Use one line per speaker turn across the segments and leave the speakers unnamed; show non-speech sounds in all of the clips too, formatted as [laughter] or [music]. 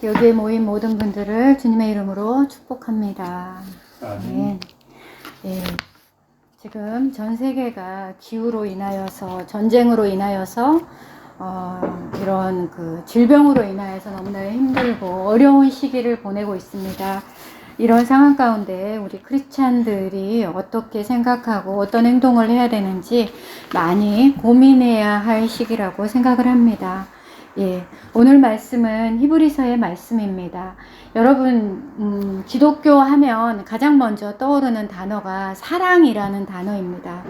여기에 모인 모든 분들을 주님의 이름으로 축복합니다.
아멘.
예. 지금 전 세계가 기후로 인하여서 전쟁으로 인하여서 어, 이런 그 질병으로 인하여서 너무나 힘들고 어려운 시기를 보내고 있습니다. 이런 상황 가운데 우리 크리스찬들이 어떻게 생각하고 어떤 행동을 해야 되는지 많이 고민해야 할 시기라고 생각을 합니다. 예, 오늘 말씀은 히브리서의 말씀입니다. 여러분, 음, 기독교 하면 가장 먼저 떠오르는 단어가 사랑이라는 단어입니다.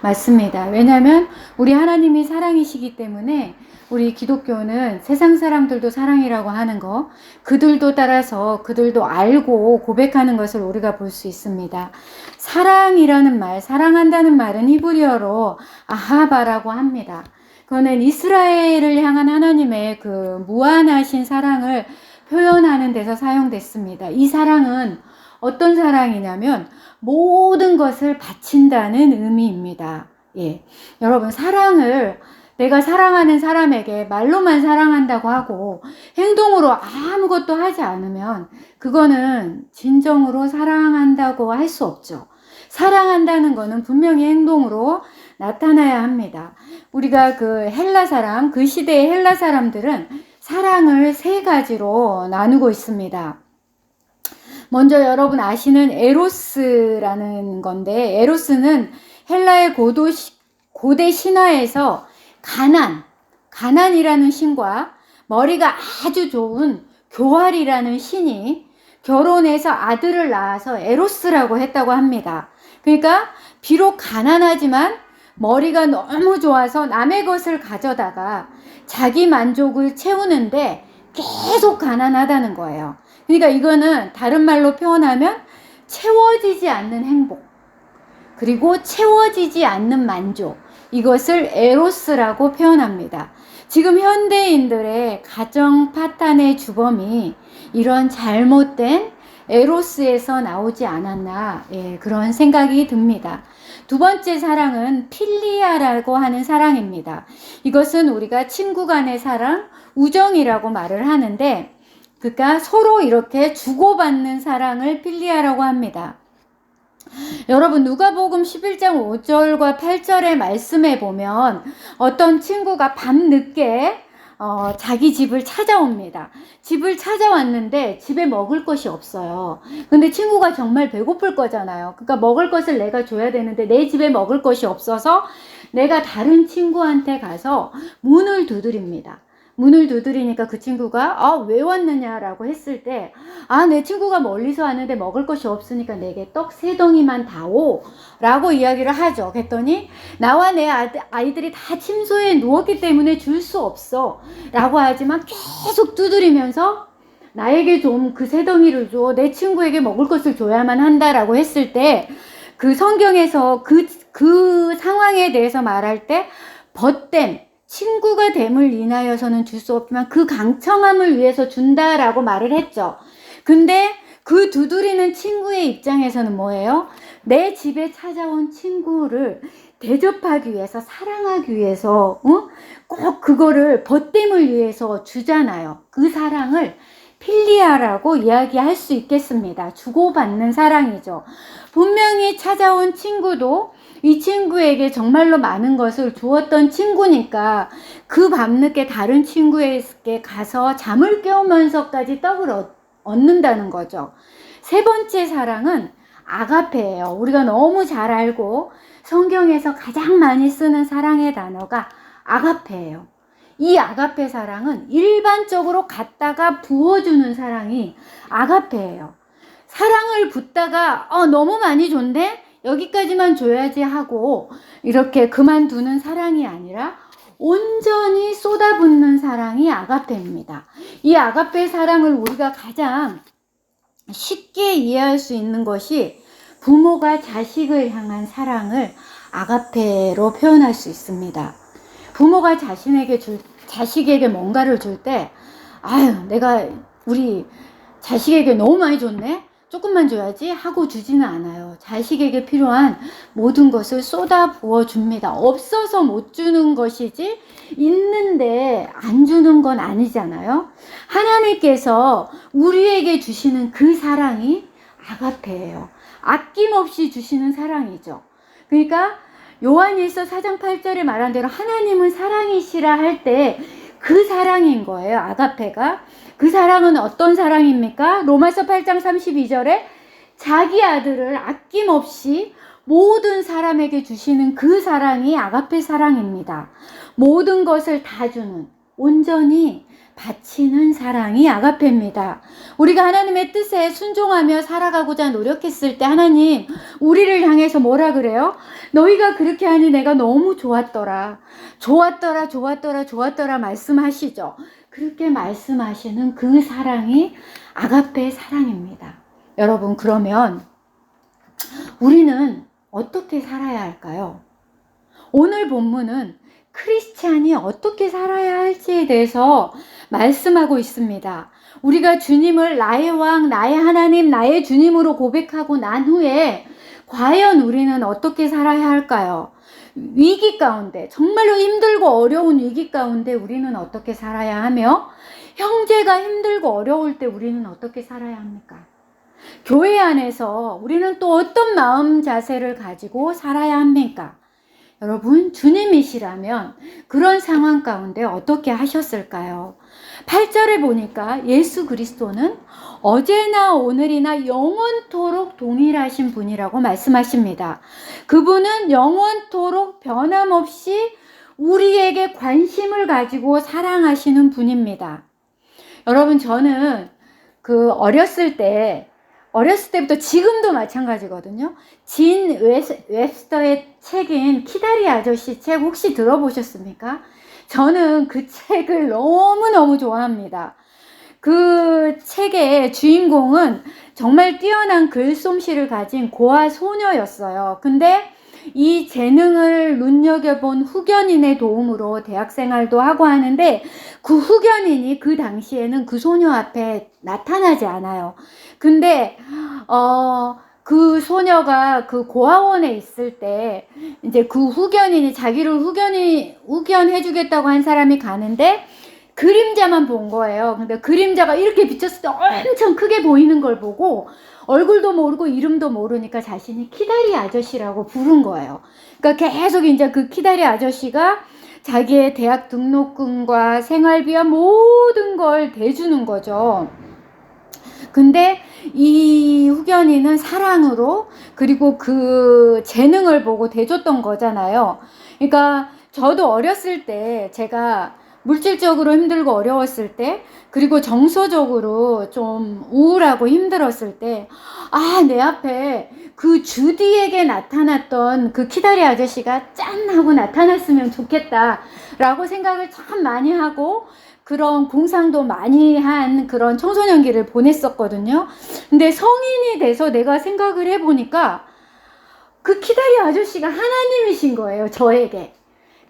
맞습니다. 왜냐하면 우리 하나님이 사랑이시기 때문에 우리 기독교는 세상 사람들도 사랑이라고 하는 거, 그들도 따라서 그들도 알고 고백하는 것을 우리가 볼 수 있습니다. 사랑이라는 말, 사랑한다는 말은 히브리어로 아하바라고 합니다. 그거는 이스라엘을 향한 하나님의 그 무한하신 사랑을 표현하는 데서 사용됐습니다. 이 사랑은 어떤 사랑이냐면 모든 것을 바친다는 의미입니다. 예. 여러분, 사랑을 내가 사랑하는 사람에게 말로만 사랑한다고 하고 행동으로 아무것도 하지 않으면 그거는 진정으로 사랑한다고 할 수 없죠. 사랑한다는 거는 분명히 행동으로 나타나야 합니다. 우리가 그 헬라 사람, 그 시대의 헬라 사람들은 사랑을 세 가지로 나누고 있습니다. 먼저 여러분 아시는 에로스라는 건데, 에로스는 헬라의 고도, 고대 신화에서 가난, 가난이라는 신과 머리가 아주 좋은 교활이라는 신이 결혼해서 아들을 낳아서 에로스라고 했다고 합니다. 그러니까 비록 가난하지만 머리가 너무 좋아서 남의 것을 가져다가 자기 만족을 채우는데 계속 가난하다는 거예요. 그러니까 이거는 다른 말로 표현하면 채워지지 않는 행복, 그리고 채워지지 않는 만족, 이것을 에로스라고 표현합니다. 지금 현대인들의 가정 파탄의 주범이 이런 잘못된 에로스에서 나오지 않았나, 예, 그런 생각이 듭니다. 두 번째 사랑은 필리아라고 하는 사랑입니다. 이것은 우리가 친구 간의 사랑, 우정이라고 말을 하는데, 그러니까 서로 이렇게 주고받는 사랑을 필리아라고 합니다. 여러분 누가복음 11장 5절과 8절의 말씀에 보면 어떤 친구가 밤늦게 어, 자기 집을 찾아옵니다. 집을 찾아왔는데 집에 먹을 것이 없어요. 근데 친구가 정말 배고플 거잖아요. 그러니까 먹을 것을 내가 줘야 되는데 내 집에 먹을 것이 없어서 내가 다른 친구한테 가서 문을 두드립니다. 문을 두드리니까 그 친구가 아, 왜 왔느냐라고 했을 때 아, 내 친구가 멀리서 왔는데 먹을 것이 없으니까 내게 떡 세 덩이만 다오 라고 이야기를 하죠. 그랬더니 나와 내 아이들이 다 침소에 누웠기 때문에 줄 수 없어 라고 하지만 계속 두드리면서 나에게 좀 그 세 덩이를 줘. 내 친구에게 먹을 것을 줘야만 한다라고 했을 때 그 성경에서 그, 그 상황에 대해서 말할 때 벗댐, 친구가 됨을 인하여서는 줄 수 없지만 그 강청함을 위해서 준다라고 말을 했죠. 근데 그 두드리는 친구의 입장에서는 뭐예요? 내 집에 찾아온 친구를 대접하기 위해서, 사랑하기 위해서, 어? 꼭 그거를 벗됨을 위해서 주잖아요. 그 사랑을 필리아라고 이야기할 수 있겠습니다. 주고받는 사랑이죠. 분명히 찾아온 친구도 이 친구에게 정말로 많은 것을 주었던 친구니까 그 밤늦게 다른 친구에게 가서 잠을 깨우면서까지 떡을 얻는다는 거죠. 세 번째 사랑은 아가페예요. 우리가 너무 잘 알고 성경에서 가장 많이 쓰는 사랑의 단어가 아가페예요. 이 아가페 사랑은 일반적으로 갖다가 부어주는 사랑이 아가페예요. 사랑을 붓다가 어, 너무 많이 줬는데 여기까지만 줘야지 하고 이렇게 그만두는 사랑이 아니라 온전히 쏟아붓는 사랑이 아가페입니다. 이 아가페 사랑을 우리가 가장 쉽게 이해할 수 있는 것이 부모가 자식을 향한 사랑을 아가페로 표현할 수 있습니다. 부모가 자신에게 줄, 자식에게 뭔가를 줄 때, 아유, 내가 우리 자식에게 너무 많이 줬네? 조금만 줘야지 하고 주지는 않아요. 자식에게 필요한 모든 것을 쏟아 부어 줍니다. 없어서 못 주는 것이지 있는데 안 주는 건 아니잖아요. 하나님께서 우리에게 주시는 그 사랑이 아가페예요. 아낌없이 주시는 사랑이죠. 그러니까 요한일서 4장 8절에 말한 대로 하나님은 사랑이시라 할 때 그 사랑인 거예요. 아가페가. 그 사랑은 어떤 사랑입니까? 로마서 8장 32절에 자기 아들을 아낌없이 모든 사람에게 주시는 그 사랑이 아가페 사랑입니다. 모든 것을 다 주는 온전히 바치는 사랑이 아가페입니다. 우리가 하나님의 뜻에 순종하며 살아가고자 노력했을 때 하나님 우리를 향해서 뭐라 그래요? 너희가 그렇게 하니 내가 너무 좋았더라. 좋았더라, 좋았더라, 좋았더라 말씀하시죠. 그렇게 말씀하시는 그 사랑이 아가페의 사랑입니다. 여러분, 그러면 우리는 어떻게 살아야 할까요? 오늘 본문은 크리스찬이 어떻게 살아야 할지에 대해서 말씀하고 있습니다. 우리가 주님을 나의 왕, 나의 하나님, 나의 주님으로 고백하고 난 후에 과연 우리는 어떻게 살아야 할까요? 위기 가운데, 정말로 힘들고 어려운 위기 가운데 우리는 어떻게 살아야 하며, 형제가 힘들고 어려울 때 우리는 어떻게 살아야 합니까? 교회 안에서 우리는 또 어떤 마음 자세를 가지고 살아야 합니까? 여러분, 주님이시라면 그런 상황 가운데 어떻게 하셨을까요? 8절에 보니까 예수 그리스도는 어제나 오늘이나 영원토록 동일하신 분이라고 말씀하십니다. 그분은 영원토록 변함없이 우리에게 관심을 가지고 사랑하시는 분입니다. 여러분, 저는 그 어렸을 때 어렸을 때부터 지금도 마찬가지거든요. 진 웹스터의 책인 키다리 아저씨 책 혹시 들어보셨습니까? 저는 그 책을 너무너무 좋아합니다. 그 책의 주인공은 정말 뛰어난 글솜씨를 가진 고아 소녀였어요. 근데 이 재능을 눈여겨본 후견인의 도움으로 대학 생활도 하고 하는데 그 후견인이 그 당시에는 그 소녀 앞에 나타나지 않아요. 근데 어, 그 소녀가 그 고아원에 있을 때 이제 그 후견인이 자기를 후견이 후견해 주겠다고 한 사람이 가는데 그림자만 본 거예요. 근데 그림자가 이렇게 비쳤을 때 엄청 크게 보이는 걸 보고 얼굴도 모르고 이름도 모르니까 자신이 키다리 아저씨라고 부른 거예요. 그러니까 계속 이제 그 키다리 아저씨가 자기의 대학 등록금과 생활비와 모든 걸 대주는 거죠. 근데 이 후견이는 사랑으로 그리고 그 재능을 보고 대줬던 거잖아요. 그러니까 저도 어렸을 때 제가 물질적으로 힘들고 어려웠을 때, 그리고 정서적으로 좀 우울하고 힘들었을 때, 아, 내 앞에 그 주디에게 나타났던 그 키다리 아저씨가 짠! 하고 나타났으면 좋겠다. 라고 생각을 참 많이 하고, 그런 공상도 많이 한 그런 청소년기를 보냈었거든요. 근데 성인이 돼서 내가 생각을 해보니까, 그 키다리 아저씨가 하나님이신 거예요, 저에게.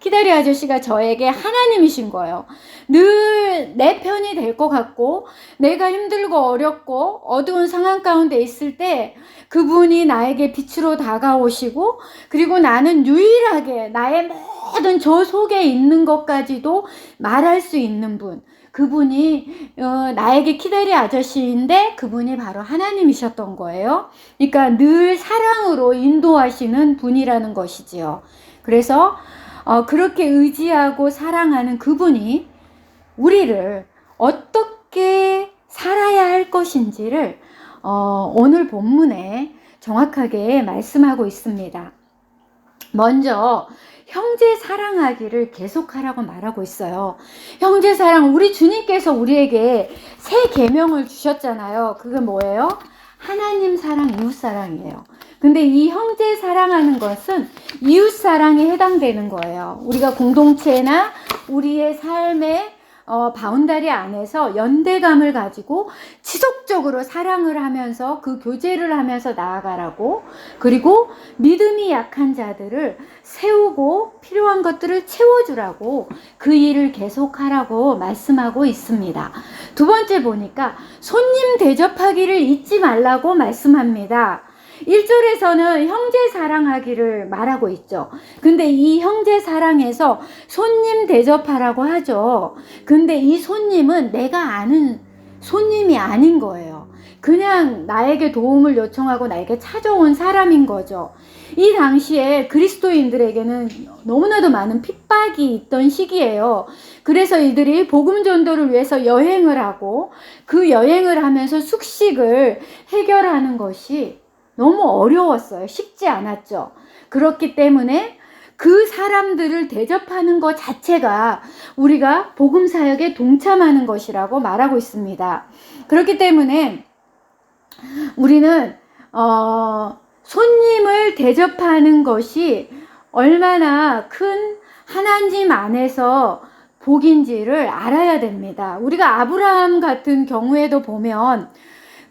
키다리 아저씨가 저에게 하나님이신 거예요. 늘 내 편이 될 것 같고, 내가 힘들고 어렵고 어두운 상황 가운데 있을 때 그분이 나에게 빛으로 다가오시고, 그리고 나는 유일하게 나의 모든 저 속에 있는 것까지도 말할 수 있는 분. 그분이 어, 나에게 키다리 아저씨인데 그분이 바로 하나님이셨던 거예요. 그러니까 늘 사랑으로 인도하시는 분이라는 것이지요. 그래서 어, 그렇게 의지하고 사랑하는 그분이 우리를 어떻게 살아야 할 것인지를 어, 오늘 본문에 정확하게 말씀하고 있습니다. 먼저 형제 사랑하기를 계속하라고 말하고 있어요. 형제 사랑 우리 주님께서 우리에게 새 계명을 주셨잖아요. 그게 뭐예요? 하나님 사랑, 이웃 사랑이에요. 근데 이 형제 사랑하는 것은 이웃 사랑에 해당되는 거예요. 우리가 공동체나 우리의 삶에 어, 바운다리 안에서 연대감을 가지고 지속적으로 사랑을 하면서 그 교제를 하면서 나아가라고 그리고 믿음이 약한 자들을 세우고 필요한 것들을 채워주라고 그 일을 계속하라고 말씀하고 있습니다. 두 번째 보니까 손님 대접하기를 잊지 말라고 말씀합니다. 1절에서는 형제 사랑하기를 말하고 있죠. 근데 이 형제 사랑에서 손님 대접하라고 하죠. 근데 이 손님은 내가 아는 손님이 아닌 거예요. 그냥 나에게 도움을 요청하고 나에게 찾아온 사람인 거죠. 이 당시에 그리스도인들에게는 너무나도 많은 핍박이 있던 시기예요. 그래서 이들이 복음 전도를 위해서 여행을 하고 그 여행을 하면서 숙식을 해결하는 것이 너무 어려웠어요. 쉽지 않았죠. 그렇기 때문에 그 사람들을 대접하는 것 자체가 우리가 복음 사역에 동참하는 것이라고 말하고 있습니다. 그렇기 때문에 우리는 어, 손님을 대접하는 것이 얼마나 큰 하나님 안에서 복인지를 알아야 됩니다. 우리가 아브라함 같은 경우에도 보면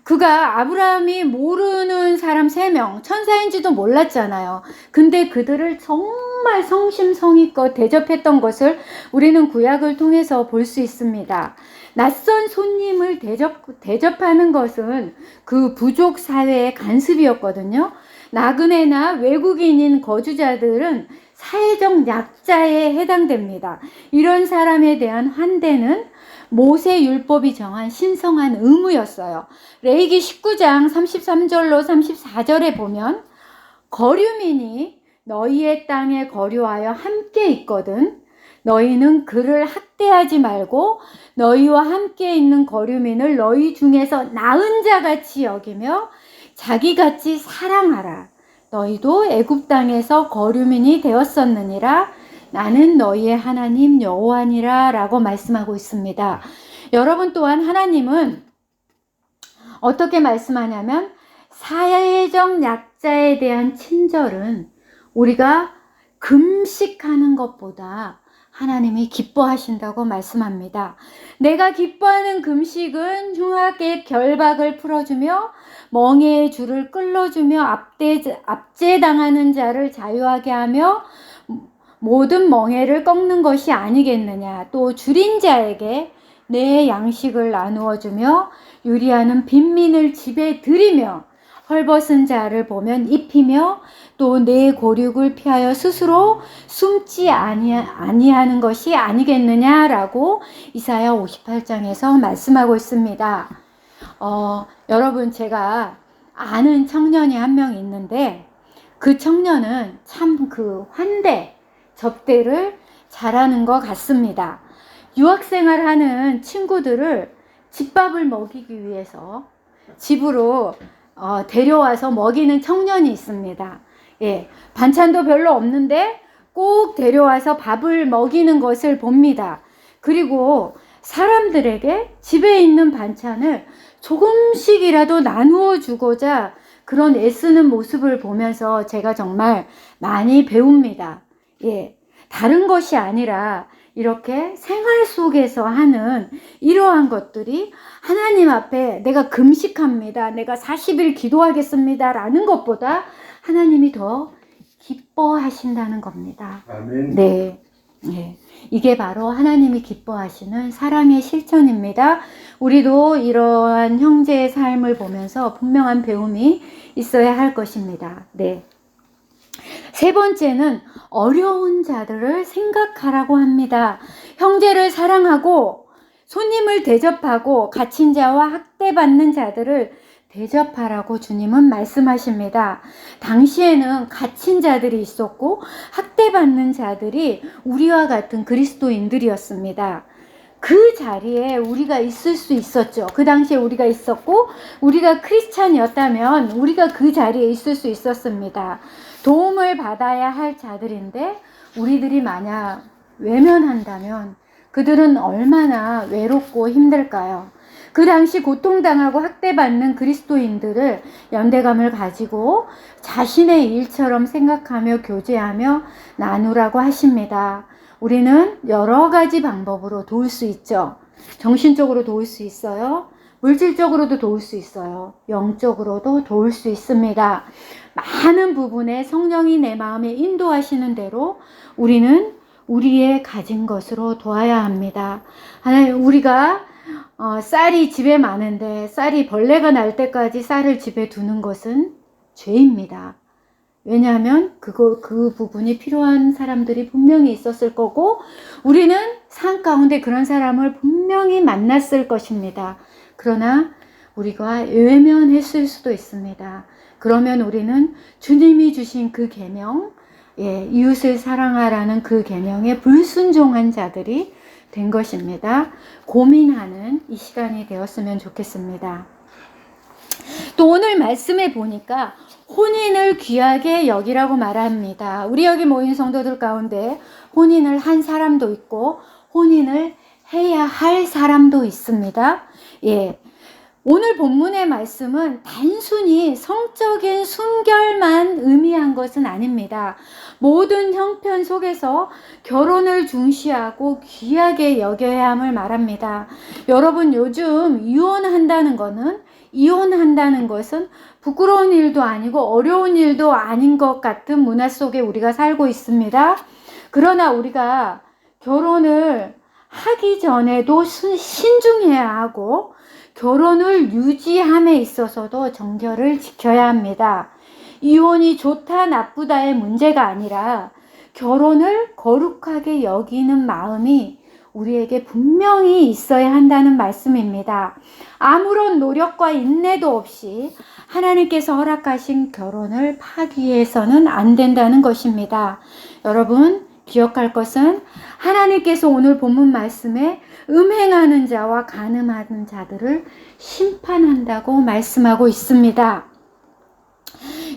그가 아브라함이 모르는 사람 세명 천사인지도 몰랐잖아요. 근데 그들을 정말 성심성의껏 대접했던 것을 우리는 구약을 통해서 볼 수 있습니다. 낯선 손님을 대접, 대접하는 것은 그 부족 사회의 간습이었거든요. 나그네나 외국인인 거주자들은 사회적 약자에 해당됩니다. 이런 사람에 대한 환대는 모세 율법이 정한 신성한 의무였어요. 레이기 19장 33절로 34절에 보면 거류민이 너희의 땅에 거류하여 함께 있거든 너희는 그를 학대하지 말고 너희와 함께 있는 거류민을 너희 중에서 나은 자 같이 여기며 자기 같이 사랑하라. 너희도 애굽 땅에서 거류민이 되었었느니라. 나는 너희의 하나님 여호와니라라고 말씀하고 있습니다. 여러분 또한 하나님은 어떻게 말씀하냐면 사회적 약자에 대한 친절은 우리가 금식하는 것보다 하나님이 기뻐하신다고 말씀합니다. 내가 기뻐하는 금식은 흉하게 결박을 풀어주며 멍에의 줄을 끌어주며 압대, 압제당하는 자를 자유하게 하며 모든 멍에를 꺾는 것이 아니겠느냐. 또 줄인 자에게 내 양식을 나누어 주며 유리하는 빈민을 집에 들이며 헐벗은 자를 보면 입히며 또 내 고륙을 피하여 스스로 숨지 아니하는 것이 아니겠느냐라고 이사야 58장에서 말씀하고 있습니다. 어, 여러분 제가 아는 청년이 한 명 있는데 그 청년은 참 그 환대 접대를 잘하는 것 같습니다. 유학생활 하는 친구들을 집밥을 먹이기 위해서 집으로 어, 데려와서 먹이는 청년이 있습니다. 예, 반찬도 별로 없는데 꼭 데려와서 밥을 먹이는 것을 봅니다. 그리고 사람들에게 집에 있는 반찬을 조금씩이라도 나누어 주고자 그런 애쓰는 모습을 보면서 제가 정말 많이 배웁니다. 예. 다른 것이 아니라 이렇게 생활 속에서 하는 이러한 것들이 하나님 앞에 내가 금식합니다. 내가 40일 기도하겠습니다. 라는 것보다 하나님이 더 기뻐하신다는 겁니다.
아멘.
네. 네. 이게 바로 하나님이 기뻐하시는 사랑의 실천입니다. 우리도 이러한 형제의 삶을 보면서 분명한 배움이 있어야 할 것입니다. 네. 세 번째는 어려운 자들을 생각하라고 합니다. 형제를 사랑하고 손님을 대접하고 갇힌 자와 학대받는 자들을 대접하라고 주님은 말씀하십니다. 당시에는 갇힌 자들이 있었고 학대받는 자들이 우리와 같은 그리스도인들이었습니다. 그 자리에 우리가 있을 수 있었죠. 그 당시에 우리가 있었고 우리가 크리스찬이었다면 우리가 그 자리에 있을 수 있었습니다. 도움을 받아야 할 자들인데 우리들이 만약 외면한다면 그들은 얼마나 외롭고 힘들까요? 그 당시 고통당하고 학대받는 그리스도인들을 연대감을 가지고 자신의 일처럼 생각하며 교제하며 나누라고 하십니다. 우리는 여러 가지 방법으로 도울 수 있죠. 정신적으로 도울 수 있어요. 물질적으로도 도울 수 있어요. 영적으로도 도울 수 있습니다. 많은 부분에 성령이 내 마음에 인도하시는 대로 우리는 우리의 가진 것으로 도와야 합니다. 하나님, 우리가 어, 쌀이 집에 많은데 쌀이 벌레가 날 때까지 쌀을 집에 두는 것은 죄입니다. 왜냐하면 그거 그 부분이 필요한 사람들이 분명히 있었을 거고 우리는 산 가운데 그런 사람을 분명히 만났을 것입니다. 그러나 우리가 외면했을 수도 있습니다. 그러면 우리는 주님이 주신 그 계명, 예, 이웃을 사랑하라는 그 계명에 불순종한 자들이 된 것입니다. 고민하는 이 시간이 되었으면 좋겠습니다. 또 오늘 말씀에 보니까 혼인을 귀하게 여기라고 말합니다. 우리 여기 모인 성도들 가운데 혼인을 한 사람도 있고 혼인을 해야 할 사람도 있습니다. 예. 오늘 본문의 말씀은 단순히 성적인 순결만 의미한 것은 아닙니다. 모든 형편 속에서 결혼을 중시하고 귀하게 여겨야 함을 말합니다. 여러분 요즘 이혼한다는 것은 이혼한다는 것은 부끄러운 일도 아니고 어려운 일도 아닌 것 같은 문화 속에 우리가 살고 있습니다. 그러나 우리가 결혼을 하기 전에도 신중해야 하고 결혼을 유지함에 있어서도 정결을 지켜야 합니다. 이혼이 좋다 나쁘다의 문제가 아니라 결혼을 거룩하게 여기는 마음이 우리에게 분명히 있어야 한다는 말씀입니다. 아무런 노력과 인내도 없이 하나님께서 허락하신 결혼을 파기해서는 안 된다는 것입니다. 여러분, 기억할 것은 하나님께서 오늘 본문 말씀에 음행하는 자와 간음하는 자들을 심판한다고 말씀하고 있습니다.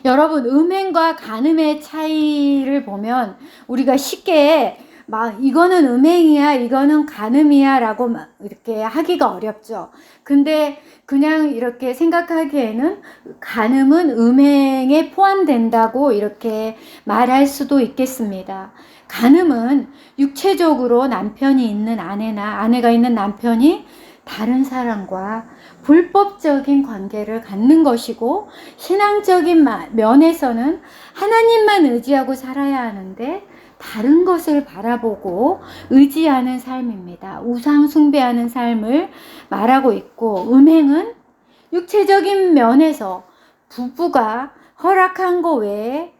여러분, 음행과 간음의 차이를 보면 우리가 쉽게 막 이거는 음행이야, 이거는 간음이야라고 이렇게 하기가 어렵죠. 근데 그냥 이렇게 생각하기에는 간음은 음행에 포함된다고 이렇게 말할 수도 있겠습니다. 간음은 육체적으로 남편이 있는 아내나 아내가 있는 남편이 다른 사람과 불법적인 관계를 갖는 것이고 신앙적인 면에서는 하나님만 의지하고 살아야 하는데 다른 것을 바라보고 의지하는 삶입니다. 우상 숭배하는 삶을 말하고 있고 음행은 육체적인 면에서 부부가 허락한 것 외에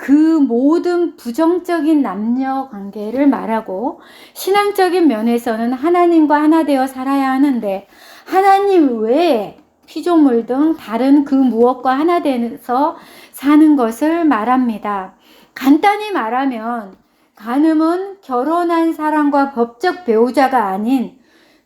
그 모든 부정적인 남녀 관계를 말하고 신앙적인 면에서는 하나님과 하나 되어 살아야 하는데 하나님 외에 피조물 등 다른 그 무엇과 하나 되서 사는 것을 말합니다. 간단히 말하면 간음은 결혼한 사람과 법적 배우자가 아닌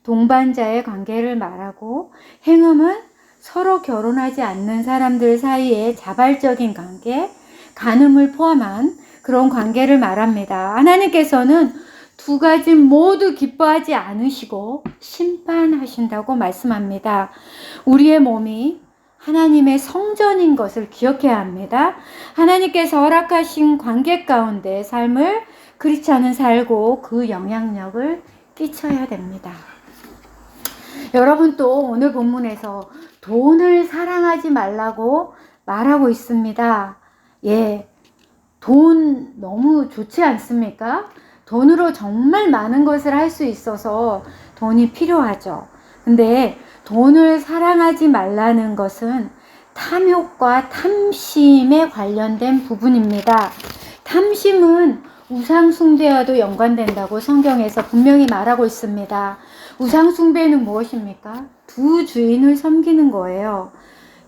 동반자의 관계를 말하고 행음은 서로 결혼하지 않는 사람들 사이의 자발적인 관계, 간음을 포함한 그런 관계를 말합니다. 하나님께서는 두 가지 모두 기뻐하지 않으시고 심판하신다고 말씀합니다. 우리의 몸이 하나님의 성전인 것을 기억해야 합니다. 하나님께서 허락하신 관계 가운데 삶을 그렇지 않은 살고 그 영향력을 끼쳐야 됩니다. 여러분 또 오늘 본문에서 돈을 사랑하지 말라고 말하고 있습니다. 예. 돈 너무 좋지 않습니까? 돈으로 정말 많은 것을 할 수 있어서 돈이 필요하죠. 근데 돈을 사랑하지 말라는 것은 탐욕과 탐심에 관련된 부분입니다. 탐심은 우상숭배와도 연관된다고 성경에서 분명히 말하고 있습니다. 우상숭배는 무엇입니까? 두 주인을 섬기는 거예요.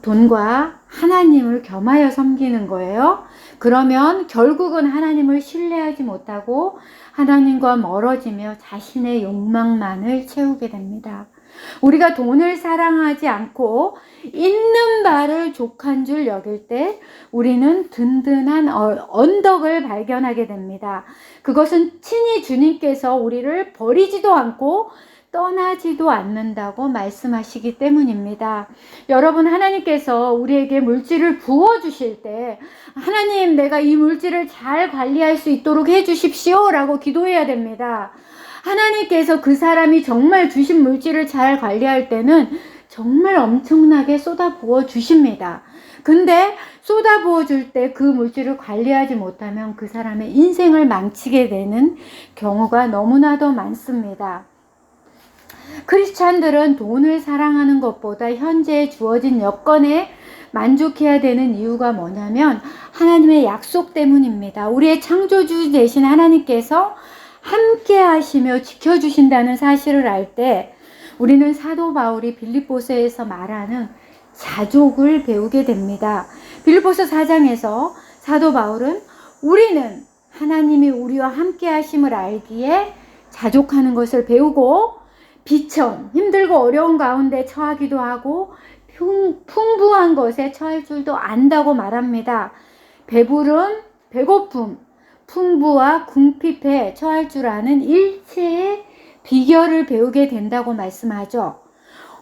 돈과 하나님을 겸하여 섬기는 거예요. 그러면 결국은 하나님을 신뢰하지 못하고 하나님과 멀어지며 자신의 욕망만을 채우게 됩니다. 우리가 돈을 사랑하지 않고 있는 바를 족한 줄 여길 때 우리는 든든한 어, 언덕을 발견하게 됩니다. 그것은 친히 주님께서 우리를 버리지도 않고 떠나지도 않는다고 말씀하시기 때문입니다. 여러분, 하나님께서 우리에게 물질을 부어 주실 때, 하나님, 내가 이 물질을 잘 관리할 수 있도록 해 주십시오. 라고 기도해야 됩니다. 하나님께서 그 사람이 정말 주신 물질을 잘 관리할 때는 정말 엄청나게 쏟아 부어 주십니다. 근데 쏟아 부어 줄 때 그 물질을 관리하지 못하면 그 사람의 인생을 망치게 되는 경우가 너무나도 많습니다. 크리스찬들은 돈을 사랑하는 것보다 현재 주어진 여건에 만족해야 되는 이유가 뭐냐면 하나님의 약속 때문입니다. 우리의 창조주 되신 하나님께서 함께 하시며 지켜주신다는 사실을 알 때 우리는 사도 바울이 빌립보서에서 말하는 자족을 배우게 됩니다. 빌립보서 4장에서 사도 바울은 우리는 하나님이 우리와 함께 하심을 알기에 자족하는 것을 배우고 비천, 힘들고 어려운 가운데 처하기도 하고 풍, 풍부한 것에 처할 줄도 안다고 말합니다. 배부름, 배고픔, 풍부와 궁핍에 처할 줄 아는 일체의 비결을 배우게 된다고 말씀하죠.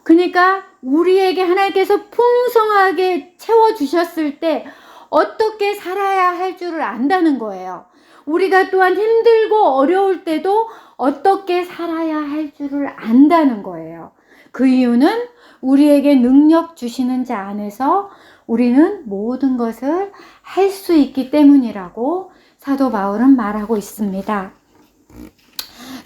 그러니까 우리에게 하나님께서 풍성하게 채워주셨을 때 어떻게 살아야 할 줄을 안다는 거예요. 우리가 또한 힘들고 어려울 때도 어떻게 살아야 할 줄을 안다는 거예요. 그 이유는 우리에게 능력 주시는 자 안에서 우리는 모든 것을 할 수 있기 때문이라고 사도 바울은 말하고 있습니다.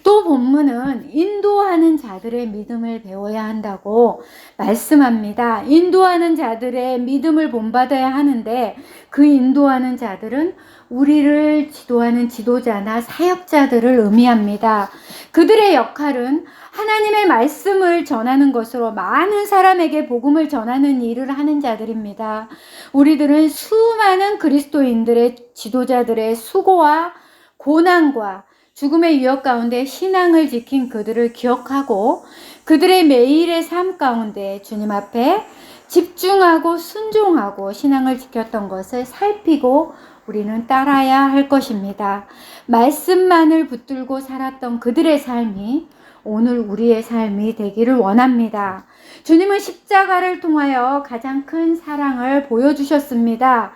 또 본문은 인도하는 자들의 믿음을 배워야 한다고 말씀합니다. 인도하는 자들의 믿음을 본받아야 하는데 그 인도하는 자들은 우리를 지도하는 지도자나 사역자들을 의미합니다. 그들의 역할은 하나님의 말씀을 전하는 것으로 많은 사람에게 복음을 전하는 일을 하는 자들입니다. 우리들은 수많은 그리스도인들의 지도자들의 수고와 고난과 죽음의 위협 가운데 신앙을 지킨 그들을 기억하고 그들의 매일의 삶 가운데 주님 앞에 집중하고 순종하고 신앙을 지켰던 것을 살피고 우리는 따라야 할 것입니다. 말씀만을 붙들고 살았던 그들의 삶이 오늘 우리의 삶이 되기를 원합니다. 주님은 십자가를 통하여 가장 큰 사랑을 보여주셨습니다.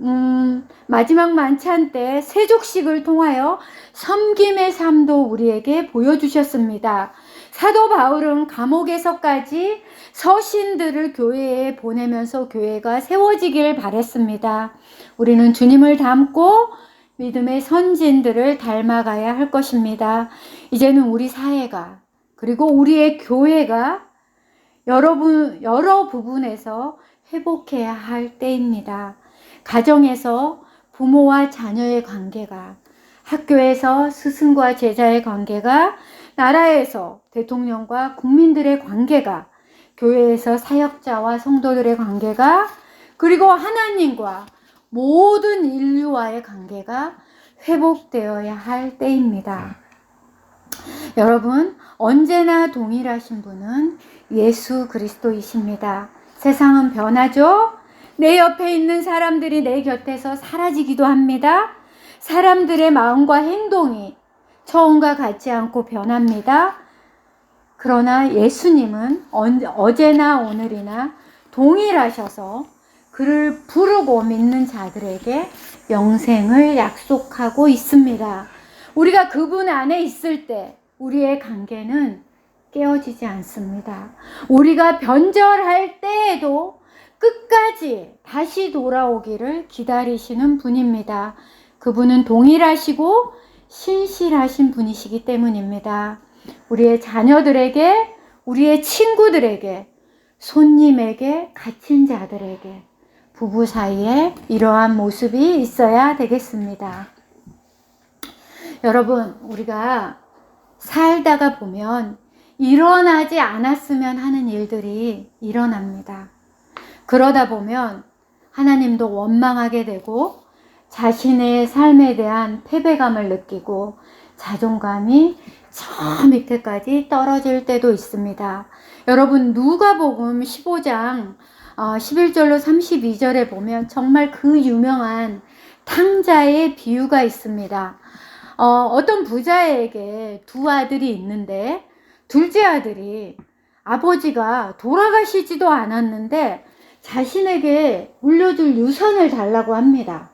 음, 마지막 만찬 때 세족식을 통하여 섬김의 삶도 우리에게 보여주셨습니다. 사도 바울은 감옥에서까지 서신들을 교회에 보내면서 교회가 세워지길 바랬습니다. 우리는 주님을 닮고 믿음의 선진들을 닮아가야 할 것입니다. 이제는 우리 사회가 그리고 우리의 교회가 여러분 여러 부분에서 회복해야 할 때입니다. 가정에서 부모와 자녀의 관계가, 학교에서 스승과 제자의 관계가, 나라에서 대통령과 국민들의 관계가, 교회에서 사역자와 성도들의 관계가, 그리고 하나님과 모든 인류와의 관계가 회복되어야 할 때입니다. 여러분, 언제나 동일하신 분은 예수 그리스도이십니다. 세상은 변하죠? 내 옆에 있는 사람들이 내 곁에서 사라지기도 합니다. 사람들의 마음과 행동이 처음과 같지 않고 변합니다. 그러나 예수님은 어제나 오늘이나 동일하셔서 그를 부르고 믿는 자들에게 영생을 약속하고 있습니다. 우리가 그분 안에 있을 때 우리의 관계는 깨어지지 않습니다. 우리가 변절할 때에도 끝까지 다시 돌아오기를 기다리시는 분입니다. 그분은 동일하시고 신실하신 분이시기 때문입니다. 우리의 자녀들에게, 우리의 친구들에게, 손님에게, 갇힌 자들에게, 부부 사이에 이러한 모습이 있어야 되겠습니다. 여러분, 우리가 살다가 보면 일어나지 않았으면 하는 일들이 일어납니다. 그러다 보면 하나님도 원망하게 되고 자신의 삶에 대한 패배감을 느끼고 자존감이 저 밑에까지 떨어질 때도 있습니다. 여러분 누가복음 15장 11절로 어, 32절에 보면 정말 그 유명한 탕자의 비유가 있습니다. 어, 어떤 부자에게 두 아들이 있는데 둘째 아들이 아버지가 돌아가시지도 않았는데 자신에게 물려줄 유산을 달라고 합니다.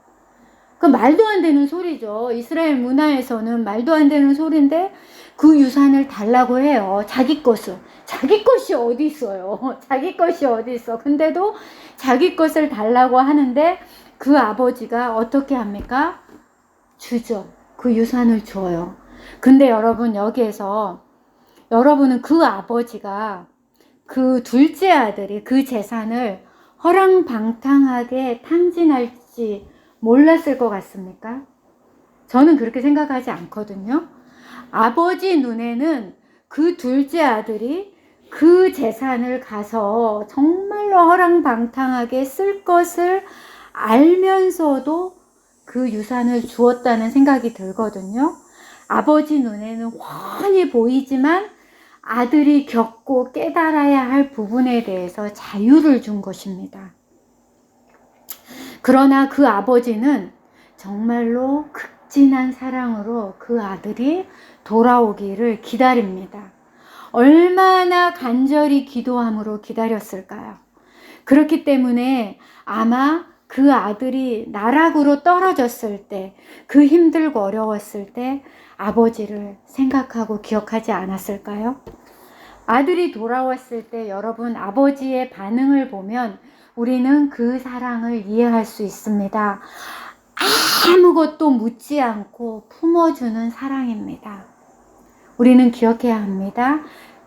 그 말도 안 되는 소리죠. 이스라엘 문화에서는 말도 안 되는 소리인데 그 유산을 달라고 해요. 자기 것을. 자기 것이 어디 있어요? [laughs] 자기 것이 어디 있어? 근데도 자기 것을 달라고 하는데 그 아버지가 어떻게 합니까? 주죠. 그 유산을 줘요. 근데 여러분 여기에서 여러분은 그 아버지가 그 둘째 아들이 그 재산을 허랑방탕하게 탕진할지 몰랐을 것 같습니까? 저는 그렇게 생각하지 않거든요. 아버지 눈에는 그 둘째 아들이 그 재산을 가서 정말로 허랑방탕하게 쓸 것을 알면서도 그 유산을 주었다는 생각이 들거든요. 아버지 눈에는 훤히 보이지만 아들이 겪고 깨달아야 할 부분에 대해서 자유를 준 것입니다. 그러나 그 아버지는 정말로 극진한 사랑으로 그 아들이 돌아오기를 기다립니다. 얼마나 간절히 기도함으로 기다렸을까요? 그렇기 때문에 아마 그 아들이 나락으로 떨어졌을 때, 그 힘들고 어려웠을 때 아버지를 생각하고 기억하지 않았을까요? 아들이 돌아왔을 때 여러분 아버지의 반응을 보면 우리는 그 사랑을 이해할 수 있습니다. 아무것도 묻지 않고 품어주는 사랑입니다. 우리는 기억해야 합니다.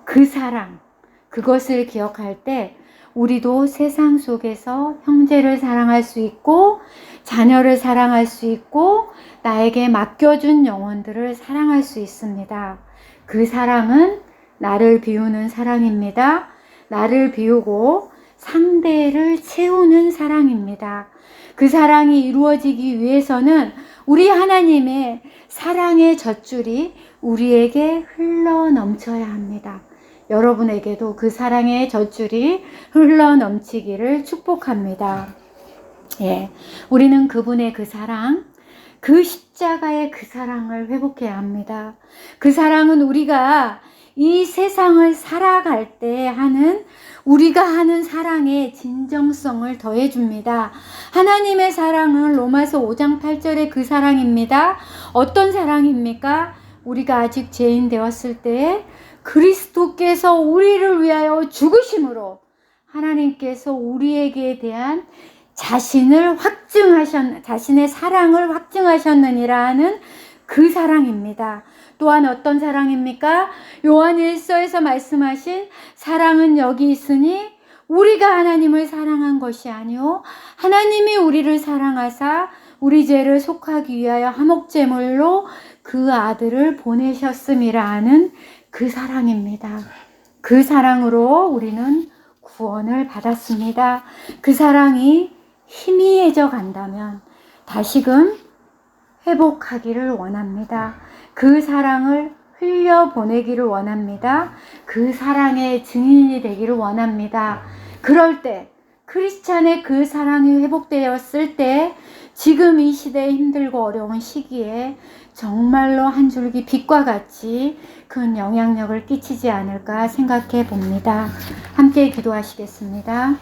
그 사랑, 그것을 기억할 때 우리도 세상 속에서 형제를 사랑할 수 있고 자녀를 사랑할 수 있고 나에게 맡겨준 영혼들을 사랑할 수 있습니다. 그 사랑은 나를 비우는 사랑입니다. 나를 비우고 상대를 채우는 사랑입니다. 그 사랑이 이루어지기 위해서는 우리 하나님의 사랑의 젖줄이 우리에게 흘러 넘쳐야 합니다. 여러분에게도 그 사랑의 젖줄이 흘러 넘치기를 축복합니다. 예. 우리는 그분의 그 사랑, 그 십자가의 그 사랑을 회복해야 합니다. 그 사랑은 우리가 이 세상을 살아갈 때 하는 우리가 하는 사랑의 진정성을 더해 줍니다. 하나님의 사랑은 로마서 5장 8절의 그 사랑입니다. 어떤 사랑입니까? 우리가 아직 죄인 되었을 때 그리스도께서 우리를 위하여 죽으심으로 하나님께서 우리에게 대한 자신을 확증하셨, 자신의 사랑을 확증하셨느니라 하는 그 사랑입니다. 또한 어떤 사랑입니까? 요한 1서에서 말씀하신 사랑은 여기 있으니 우리가 하나님을 사랑한 것이 아니요 하나님이 우리를 사랑하사 우리 죄를 속하기 위하여 화목제물로 그 아들을 보내셨음이라 하는 그 사랑입니다. 그 사랑으로 우리는 구원을 받았습니다. 그 사랑이 희미해져 간다면 다시금 회복하기를 원합니다. 그 사랑을 흘려보내기를 원합니다. 그 사랑의 증인이 되기를 원합니다. 그럴 때 크리스찬의 그 사랑이 회복되었을 때 지금 이 시대에 힘들고 어려운 시기에 정말로 한 줄기 빛과 같이 큰 영향력을 끼치지 않을까 생각해 봅니다. 함께 기도하시겠습니다.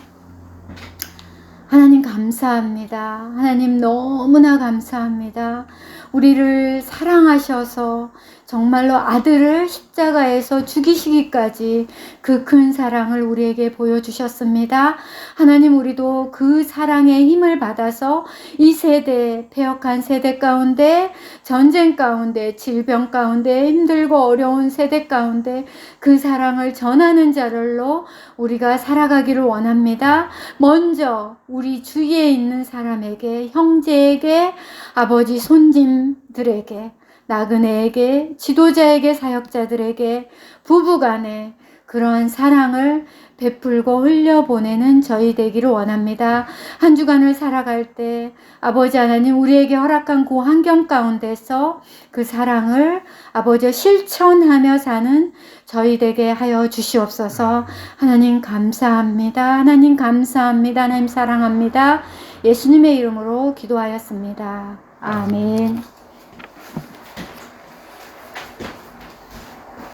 하나님 감사합니다. 하나님 너무나 감사합니다. 우리를 사랑하셔서 정말로 아들을 십자가에서 죽이시기까지 그 큰 사랑을 우리에게 보여주셨습니다. 하나님 우리도 그 사랑의 힘을 받아서 이 세대, 폐역한 세대 가운데, 전쟁 가운데, 질병 가운데, 힘들고 어려운 세대 가운데 그 사랑을 전하는 자를로 우리가 살아가기를 원합니다. 먼저 우리 주위에 있는 사람에게, 형제에게, 아버지 손님들에게, 나그네에게, 지도자에게, 사역자들에게, 부부 간에 그러한 사랑을 베풀고 흘려보내는 저희 되기를 원합니다. 한 주간을 살아갈 때 아버지 하나님 우리에게 허락한 그 환경 가운데서 그 사랑을 아버지 실천하며 사는 저희 되게 하여 주시옵소서 하나님 감사합니다. 하나님 감사합니다. 하나님 사랑합니다. 예수님의 이름으로 기도하였습니다. 아멘.